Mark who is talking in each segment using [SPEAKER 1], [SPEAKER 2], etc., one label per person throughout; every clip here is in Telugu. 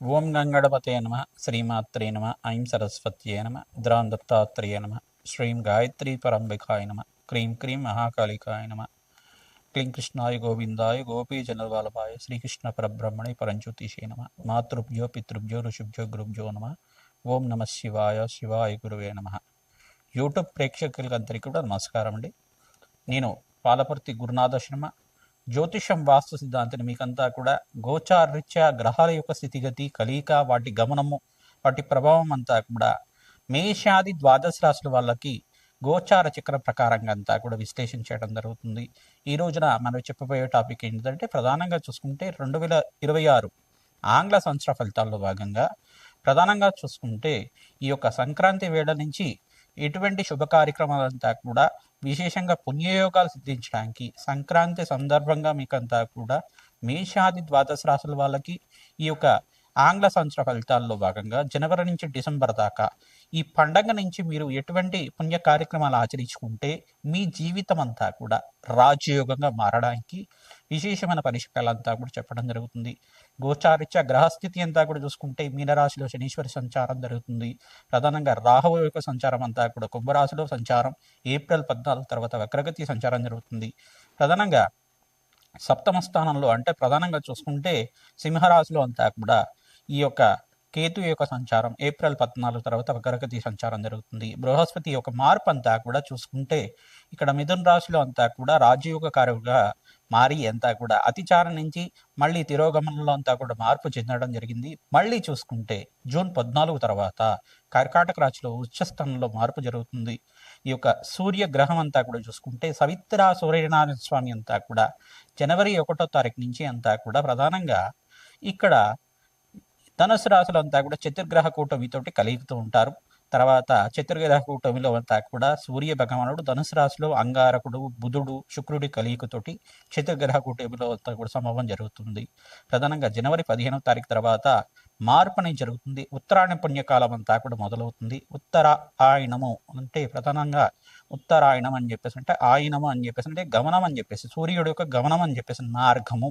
[SPEAKER 1] ఓం గంగడపతే నమ శ్రీమాత్రే నమ ఐం సరస్వత్యే నమ ద్రాం దత్తాత్రేయ నమ శ్రీం గాయత్రీ పరంబికాయ నమ క్రీం క్రీం మహాకాళికాయ నమ. క్లీం కృష్ణాయ గోవిందాయ గోపీ జనవల్లభాయ శ్రీకృష్ణ పరబ్రహ్మణే పరంజ్యోతిషే నమ మాతృభ్యో పితృభ్యో ఋషుభ్యో గురుభ్యో నమ. ఓం నమ శివాయ శివాయ గురువే నమ. యూట్యూబ్ ప్రేక్షకులకందరికీ కూడా నమస్కారం అండి నేను పాలపర్తి గురునాథ శర్మ జ్యోతిషం వాస్తు సిద్ధాంతిని మీకంతా కూడా గోచారరీత్యా గ్రహాల యొక్క స్థితిగతి కలియిక వాటి గమనము వాటి ప్రభావం అంతా కూడా మేషాది ద్వాదశ రాశుల వాళ్ళకి గోచార చక్ర ప్రకారంగా అంతా కూడా విశ్లేషణ చేయడం జరుగుతుంది. ఈ రోజున మనం చెప్పబోయే టాపిక్ ఏంటంటే ప్రధానంగా చూసుకుంటే రెండు వేల ఇరవై ఆరు ఆంగ్ల సంవత్సర ఫలితాల్లో భాగంగా ప్రధానంగా చూసుకుంటే ఈ యొక్క సంక్రాంతి వేళ నుంచి ఎటువంటి శుభ కార్యక్రమాలంతా కూడా విశేషంగా పుణ్యయోగాలు సిద్ధించడానికి సంక్రాంతి సందర్భంగా మీకంతా కూడా మేషాది ద్వాదశ రాశుల వాళ్ళకి ఈ యొక్క ఆంగ్ల సంవత్సర ఫలితాల్లో భాగంగా జనవరి నుంచి డిసెంబర్ దాకా ఈ పండగ నుంచి మీరు ఎటువంటి పుణ్య కార్యక్రమాలు ఆచరించుకుంటే మీ జీవితం అంతా కూడా రాజయోగంగా మారడానికి విశేషమైన పరిష్కారాలంతా కూడా చెప్పడం జరుగుతుంది. గోచారిత్య గ్రహస్థితి అంతా కూడా చూసుకుంటే మీనరాశిలో శనీశ్వరి సంచారం జరుగుతుంది. ప్రధానంగా రాహువు యొక్క సంచారం అంతా కూడా కుంభరాశిలో సంచారం. ఏప్రిల్ పద్నాలుగు తర్వాత వక్రగతి సంచారం జరుగుతుంది. ప్రధానంగా సప్తమ స్థానంలో అంటే ప్రధానంగా చూసుకుంటే సింహరాశిలో అంతా కూడా ఈ యొక్క కేతు యొక్క సంచారం ఏప్రిల్ పద్నాలుగు తర్వాత వక్రగతి సంచారం జరుగుతుంది. బృహస్పతి యొక్క మార్పు అంతా కూడా చూసుకుంటే ఇక్కడ మిథున రాశిలో అంతా కూడా రాజయోగ కారుగా మారి అంతా కూడా అతిచారం నుంచి మళ్ళీ తిరోగమనంలో అంతా కూడా మార్పు చెందడం జరిగింది. మళ్ళీ చూసుకుంటే జూన్ పద్నాలుగు తర్వాత కర్కాటక రాశిలో ఉచ్చస్థానంలో మార్పు జరుగుతుంది. ఈ యొక్క సూర్య గ్రహం అంతా కూడా చూసుకుంటే సవిత్ర సూర్యనారాయణ స్వామి అంతా కూడా జనవరి ఒకటో తారీఖు నుంచి అంతా కూడా ప్రధానంగా ఇక్కడ ధనుసు రాశులు అంతా కూడా చతుర్గ్రహ కూటమితోటి కలుగుతూ ఉంటారు. తర్వాత చతుర్గ్రహ కూటమిలో అంతా కూడా సూర్య భగవానుడు ధనుసు రాశిలో అంగారకుడు బుధుడు శుక్రుడి కలియుకతోటి చతుర్గ్రహ కూటమిలో అంతా కూడా సంభవం జరుగుతుంది. ప్రధానంగా జనవరి పదిహేనవ తారీఖు తర్వాత మార్పు అనేది జరుగుతుంది. ఉత్తరాయణ పుణ్యకాలం అంతా కూడా మొదలవుతుంది. ఉత్తర ఆయనము అంటే ప్రధానంగా ఉత్తరాయణం అని చెప్పేసి అంటే ఆయనము అని చెప్పేసి అంటే గమనం అని చెప్పేసి సూర్యుడు యొక్క గమనం అని చెప్పేసి మార్గము.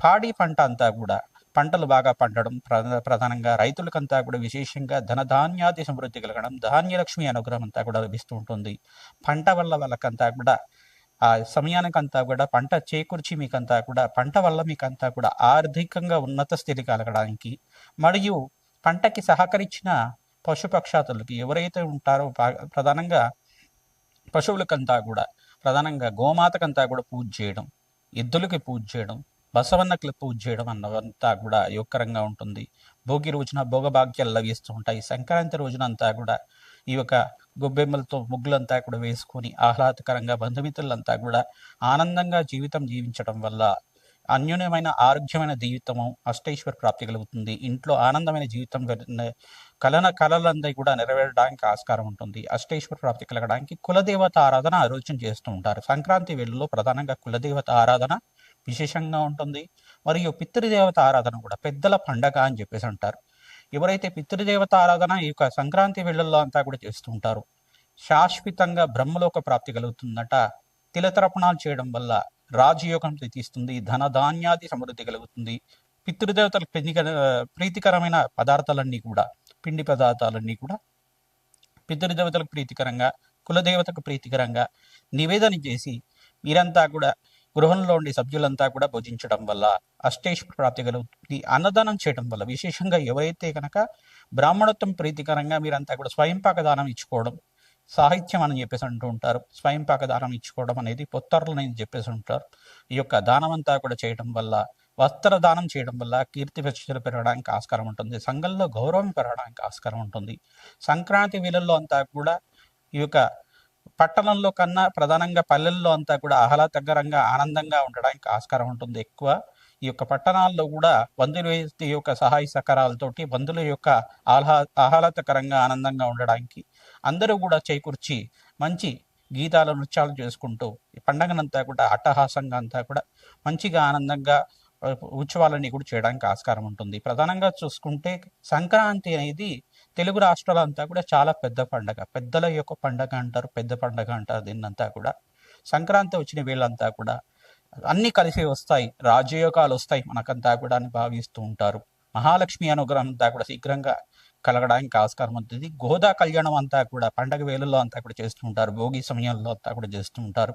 [SPEAKER 1] పాడి పంట అంతా కూడా పంటలు బాగా పండడం ప్రధానంగా రైతులకంతా కూడా విశేషంగా ధనధాన్యాది సమృద్ధి కలగడం ధాన్యలక్ష్మి అనుగ్రహం అంతా కూడా లభిస్తూ ఉంటుంది. పంట వల్ల వాళ్ళకంతా కూడా ఆ సమయానికంతా కూడా పంట చేకూర్చి మీకంతా కూడా పంట వల్ల మీకంతా కూడా ఆర్థికంగా ఉన్నత స్థితి కలగడానికి మరియు పంటకి సహకరించిన పశుపక్షాతులకి ఎవరైతే ఉంటారో పా- ప్రధానంగా పశువులకంతా కూడా ప్రధానంగా గోమాతకంతా కూడా పూజ చేయడం ఎద్దులకి పూజ చేయడం బసవన్న క్లిప్ ఉజ్జేయడం అన్నవంతా కూడా యోగకరంగా ఉంటుంది. భోగి రోజున భోగభాగ్యాలు లభిస్తూ ఉంటాయి. సంక్రాంతి రోజున అంతా కూడా ఈ యొక్క గొబ్బెమ్మలతో ముగ్గులంతా కూడా వేసుకొని ఆహ్లాదకరంగా బంధుమిత్రులంతా కూడా ఆనందంగా జీవితం జీవించడం వల్ల అన్యోన్యమైన ఆరోగ్యమైన జీవితము అష్టైశ్వర ప్రాప్తి కలుగుతుంది. ఇంట్లో ఆనందమైన జీవితం కలన కళలందరి కూడా నెరవేరడానికి ఆస్కారం ఉంటుంది. అష్టైశ్వర ప్రాప్తి కలగడానికి కులదేవత ఆరాధన ఆలోచన చేస్తూ ఉంటారు. సంక్రాంతి వేళల్లో ప్రధానంగా కులదేవత ఆరాధన విశేషంగా ఉంటుంది. మరియు పితృదేవత ఆరాధన కూడా పెద్దల పండగ అని చెప్పేసి అంటారు. ఎవరైతే పితృదేవత ఆరాధన ఈ యొక్క సంక్రాంతి వేళల్లో అంతా కూడా చేస్తూ ఉంటారు శాశ్వతంగా బ్రహ్మలోక ప్రాప్తి కలుగుతుందట. తిలతర్పణాలు చేయడం వల్ల రాజయోగం తీస్తుంది ధన ధాన్యాది సమృద్ధి కలుగుతుంది. పితృదేవతల ప్రీతికర ప్రీతికరమైన పదార్థాలన్నీ కూడా పిండి పదార్థాలన్నీ కూడా పితృదేవతలకు ప్రీతికరంగా కులదేవతకు ప్రీతికరంగా నివేదన చేసి మీరంతా కూడా గృహంలో ఉండే సభ్యులంతా కూడా భుజించడం వల్ల అష్టేశ్వర ప్రాప్తి కలుగుతుంది. అన్నదానం చేయడం వల్ల విశేషంగా ఎవరైతే కనుక బ్రాహ్మణత్వం ప్రీతికరంగా మీరంతా కూడా స్వయంపాక దానం ఇచ్చుకోవడం సాహిత్యం అని చెప్పేసి అంటూ ఉంటారు. స్వయంపాక దానం ఇచ్చుకోవడం అనేది పొత్తర్లు అని చెప్పేసి ఉంటారు ఈ యొక్క దానం అంతా కూడా చేయడం వల్ల వస్త్ర దానం చేయడం వల్ల కీర్తి ప్రతిష్టలు పెరగడానికి ఆస్కారం ఉంటుంది. సంఘంలో గౌరవం పెరగడానికి ఆస్కారం ఉంటుంది. సంక్రాంతి వేళల్లో అంతా కూడా ఈ యొక్క పట్టణంలో కన్నా ప్రధానంగా పల్లెల్లో అంతా కూడా ఆహ్లాదకరంగా ఆనందంగా ఉండడానికి ఆస్కారం ఉంటుంది ఎక్కువ. ఈ యొక్క పట్టణాల్లో కూడా బంధువుల యొక్క సహాయ సహకారాలతోటి బంధువుల యొక్క ఆహ్లా ఆహ్లాదకరంగా ఆనందంగా ఉండడానికి అందరూ కూడా చేకూర్చి మంచి గీతాలు నృత్యాలు చేసుకుంటూ ఈ పండగనంతా కూడా అట్టహాసంగా అంతా కూడా మంచిగా ఆనందంగా ఉత్సవాలని ఉత్సవాలన్నీ కూడా చేయడానికి ఆస్కారం ఉంటుంది. ప్రధానంగా చూసుకుంటే సంక్రాంతి అనేది తెలుగు రాష్ట్రాలంతా కూడా చాలా పెద్ద పండగ. పెద్దల యొక్క పండగ అంటారు పెద్ద పండగ అంటారు దీన్నంతా కూడా. సంక్రాంతి వచ్చిన వీళ్ళంతా కూడా అన్ని కలిసి వస్తాయి రాజయోగాలు వస్తాయి మనకంతా కూడా అని భావిస్తూ ఉంటారు. మహాలక్ష్మి అనుగ్రహం అంతా కూడా శీఘ్రంగా కలగడానికి ఆస్కారం ఉంటుంది. గోదా కళ్యాణం అంతా కూడా పండగ వేళల్లో అంతా కూడా చేస్తూ ఉంటారు. భోగి సమయంలో అంతా కూడా చేస్తూ ఉంటారు.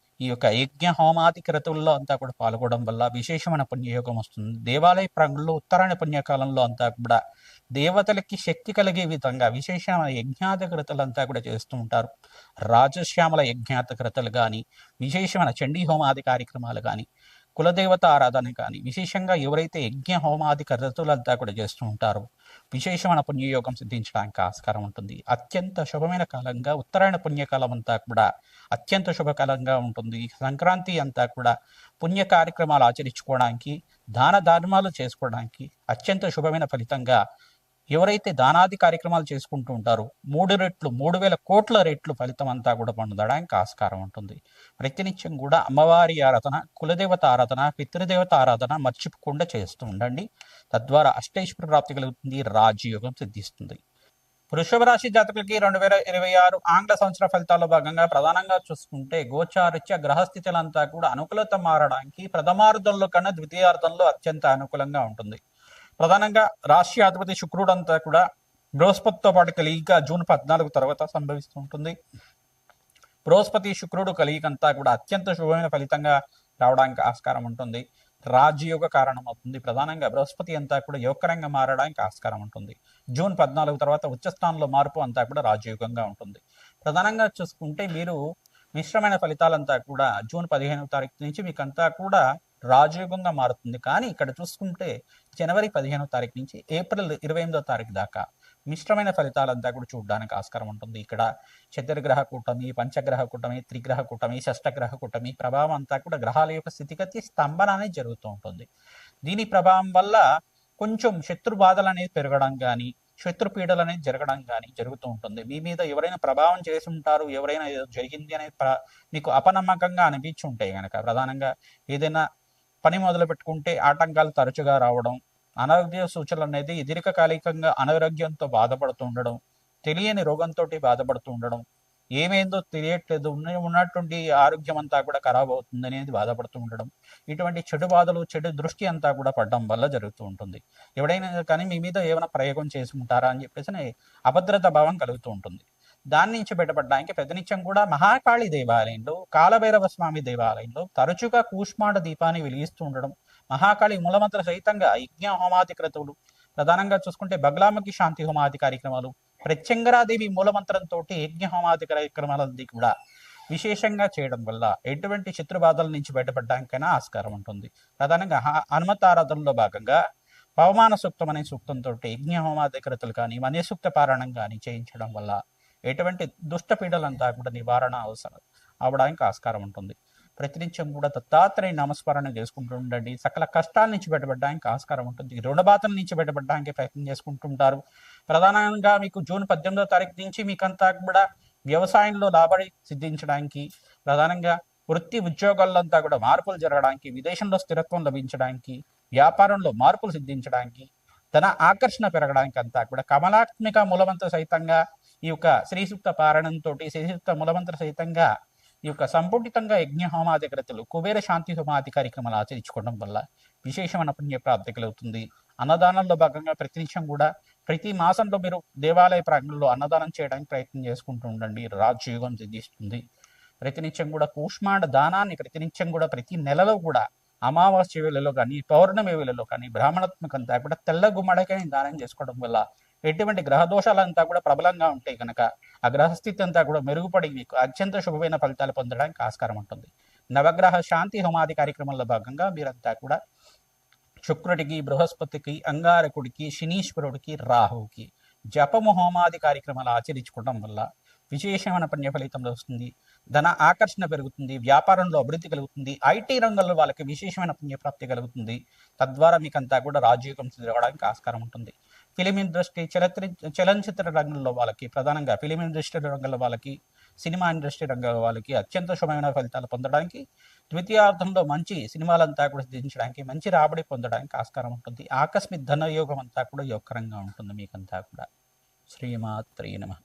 [SPEAKER 1] ఈ యొక్క యజ్ఞ హోమాది క్రతువుల్లో అంతా కూడా పాల్గొనడం వల్ల విశేషమైన పుణ్యయోగం వస్తుంది. దేవాలయ ప్రాంగణంలో ఉత్తరాయణ పుణ్యకాలంలో అంతా కూడా దేవతలకి శక్తి కలిగే విధంగా విశేషమైన యజ్ఞాత అంతా కూడా చేస్తూ ఉంటారు. రాజశ్యామల యజ్ఞాత కానీ విశేషమైన చండీ హోమాది కార్యక్రమాలు కానీ కులదేవత ఆరాధన కానీ విశేషంగా ఎవరైతే యజ్ఞ హోమాది క్రతులంతా కూడా చేస్తూ ఉంటారో విశేషమైన పుణ్యయోగం సిద్ధించడానికి ఆస్కారం ఉంటుంది. అత్యంత శుభమైన కాలంగా ఉత్తరాయణ పుణ్యకాలం అంతా కూడా అత్యంత శుభకాలంగా ఉంటుంది. సంక్రాంతి అంతా కూడా పుణ్య కార్యక్రమాలు ఆచరించుకోవడానికి దాన ధర్మాలు చేసుకోవడానికి అత్యంత శుభమైన ఫలితంగా ఎవరైతే దానాది కార్యక్రమాలు చేసుకుంటూ ఉంటారో మూడు రెట్లు మూడు వేల కోట్ల రెట్లు ఫలితం అంతా కూడా పొందడానికి ఆస్కారం ఉంటుంది. ప్రతినిత్యం కూడా అమ్మవారి ఆరాధన కులదేవత ఆరాధన పితృదేవత ఆరాధన మర్చిపోకుండా చేస్తూ ఉండండి. తద్వారా అష్టైశ్వర ప్రాప్తి కలుగుతుంది రాజయోగం సిద్ధిస్తుంది. వృషభ రాశి జాతకులకి రెండు వేల ఇరవై ఆరు ఆంగ్ల సంవత్సర ఫలితాల్లో భాగంగా ప్రధానంగా చూసుకుంటే గోచారిత్య గ్రహస్థితులంతా కూడా అనుకూలత మారడానికి ప్రథమార్థంలో కన్నా ద్వితీయార్థంలో అత్యంత అనుకూలంగా ఉంటుంది. ప్రధానంగా రాష్ట్రీయ అధిపతి శుక్రుడు అంతా కూడా బృహస్పతితో పాటు కలిగిక జూన్ పద్నాలుగు తర్వాత సంభవిస్తూ ఉంటుంది. బృహస్పతి శుక్రుడు కలిగికంతా కూడా అత్యంత శుభమైన ఫలితంగా రావడానికి ఆస్కారం ఉంటుంది. రాజయోగ కారణం అవుతుంది ప్రధానంగా బృహస్పతి అంతా కూడా యోగకరంగా మారడానికి ఆస్కారం ఉంటుంది. జూన్ పద్నాలుగు తర్వాత ఉచ్చస్థానంలో మార్పు అంతా కూడా రాజయోగంగా ఉంటుంది. ప్రధానంగా చూసుకుంటే మీరు మిశ్రమైన ఫలితాలంతా కూడా జూన్ పదిహేనవ తారీఖు నుంచి మీకంతా కూడా రాజయోగంగా మారుతుంది. కానీ ఇక్కడ చూసుకుంటే జనవరి పదిహేనవ తారీఖు నుంచి ఏప్రిల్ ఇరవై ఎనిమిదో తారీఖు దాకా మిశ్రమైన ఫలితాలంతా కూడా చూడడానికి ఆస్కారం ఉంటుంది. ఇక్కడ చతుర్గ్రహ కూటమి పంచగ్రహ కూటమి త్రిగ్రహ కూటమి షష్టగ్రహ కూటమి ప్రభావం అంతా కూడా గ్రహాల యొక్క స్థితిగతి స్తంభన అనేది జరుగుతూ ఉంటుంది. దీని ప్రభావం వల్ల కొంచెం శత్రు బాధలు అనేది పెరగడం కానీ శత్రుపీడలు అనేది జరగడం కానీ జరుగుతూ ఉంటుంది. మీ మీద ఎవరైనా ప్రభావం చేసి ఉంటారు ఎవరైనా ఏదో జరిగింది అనేది ప్ర- మీకు అపనమ్మకంగా అనిపించి ఉంటాయి కనుక ప్రధానంగా ఏదైనా పని మొదలు పెట్టుకుంటే ఆటంకాలు తరచుగా రావడం అనారోగ్య సూచనలు అనేది దీర్ఘకాలికంగా అనారోగ్యంతో బాధపడుతూ ఉండడం తెలియని రోగంతో బాధపడుతూ ఉండడం ఏమైందో తెలియట్లేదు ఉన్నటువంటి ఆరోగ్యం అంతా కూడా ఖరాబ్ అవుతుంది అనేది బాధపడుతూ ఉండడం ఇటువంటి చెడు బాధలు చెడు దృష్టి అంతా కూడా పడడం వల్ల జరుగుతూ ఉంటుంది. ఎవడైనా కానీ మీ మీద ఏమైనా ప్రయోగం చేసి ఉంటారా అని చెప్పేసి అభద్రత భావం కలుగుతూ ఉంటుంది. దాని నుంచి బయటపడడానికి ప్రతినిత్యం కూడా మహాకాళి దేవాలయంలో కాలభైరవ స్వామి దేవాలయంలో తరచుగా కూష్మాండ దీపాన్ని వెలిగిస్తూ ఉండడం మహాకాళి మూలమంత్ర సహితంగా యజ్ఞ హోమాది క్రతువులు. ప్రధానంగా చూసుకుంటే బగ్లామకి శాంతి హోమాది కార్యక్రమాలు ప్రత్యంగరాదేవి మూలమంత్రంతో యజ్ఞ హోమాది కార్యక్రమాలన్నీ కూడా విశేషంగా చేయడం వల్ల ఎటువంటి శత్రుబాధల నుంచి బయటపడడానికైనా ఆస్కారం ఉంటుంది. ప్రధానంగా హనుమతారాధనలో ఆరాధనలో భాగంగా పవమాన సూక్తం అనే సూక్తంతో యజ్ఞ హోమాది క్రతులు కానీ మన్యసూక్త పారాయణం కానీ చేయించడం వల్ల ఎటువంటి దుష్ట పీడలంతా కూడా నివారణ అవసరం అవడానికి ఆస్కారం ఉంటుంది. ప్రతినిత్యం కూడా దత్తాత్రేయ నామస్మరణ చేసుకుంటూ ఉండండి. సకల కష్టాల నుంచి బయటపడడానికి ఆస్కారం ఉంటుంది. రుణబాధల నుంచి బయటపడడానికి ప్రయత్నం చేసుకుంటుంటారు ప్రధానంగా మీకు జూన్ పద్దెనిమిదో తారీఖు నుంచి మీకంతా కూడా వ్యవసాయంలో లాభడి సిద్ధించడానికి ప్రధానంగా వృత్తి ఉద్యోగాల్లోంతా కూడా మార్పులు జరగడానికి విదేశంలో స్థిరత్వం లభించడానికి వ్యాపారంలో మార్పులు సిద్ధించడానికి ధన ఆకర్షణ పెరగడానికి అంతా కూడా కమలాత్మిక మూలమంత్ర సహితంగా ఈ యొక్క శ్రీసూక్త పారాయణంతో శ్రీసూక్త మూలమంత్ర సహితంగా ఈ యొక్క సంపుటితంగా యజ్ఞ హోమాది కుబేర శాంతి హోమాది కార్యక్రమాలు ఆచరించుకోవడం వల్ల విశేషమైన పుణ్య ప్రాప్తి కలుగుతుంది. అన్నదానంలో భాగంగా ప్రతినిత్యం కూడా ప్రతి మాసంలో మీరు దేవాలయ ప్రాంగణంలో అన్నదానం చేయడానికి ప్రయత్నం చేసుకుంటూ ఉండండి. రాజయోగం సిద్ధిస్తుంది. ప్రతినిత్యం కూడా కూష్మాండ దానాన్ని ప్రతినిత్యం కూడా ప్రతి నెలలో కూడా అమావాస్య వేళలో కానీ పౌర్ణమి వేళలో కానీ బ్రాహ్మణత్మకంతా కూడా తెల్ల గుమ్మడికాయని దానం చేసుకోవడం వల్ల ఎటువంటి గ్రహ దోషాలంతా కూడా ప్రబలంగా ఉంటే కనుక ఆ గ్రహస్థితి అంతా కూడా మెరుగుపడి మీకు అత్యంత శుభమైన ఫలితాలు పొందడానికి ఆస్కారం ఉంటుంది. నవగ్రహ శాంతి హోమాది కార్యక్రమంలో భాగంగా మీరంతా కూడా శుక్రుడికి బృహస్పతికి అంగారకుడికి శనీశ్వరుడికి రాహువుకి జపము హోమాది కార్యక్రమాలు ఆచరించుకోవడం వల్ల విశేషమైన పుణ్య ఫలితం వస్తుంది. ధన ఆకర్షణ పెరుగుతుంది వ్యాపారంలో అభివృద్ధి కలుగుతుంది ఐటీ రంగంలో వాళ్ళకి విశేషమైన పుణ్యప్రాప్తి కలుగుతుంది. తద్వారా మీకంతా కూడా రాజయోగం జరగడానికి ఆస్కారం ఉంటుంది. ఫిలిం ఇండస్ట్రీ చలత్రి చలనచిత్ర రంగంలో వాళ్ళకి ప్రధానంగా ఫిలిం ఇండస్ట్రీ రంగంలో వాళ్ళకి సినిమా ఇండస్ట్రీ రంగంలో వాళ్ళకి అత్యంత శుభమైన ఫలితాలు పొందడానికి ద్వితీయార్థంలో మంచి సినిమాలంతా కూడా సిద్ధించడానికి మంచి రాబడి పొందడానికి ఆస్కారం ఉంటుంది. ఆకస్మిక ధనయోగం అంతా కూడా యోగకరంగా ఉంటుంది. మీకంతా కూడా. శ్రీమాత్రే నమ.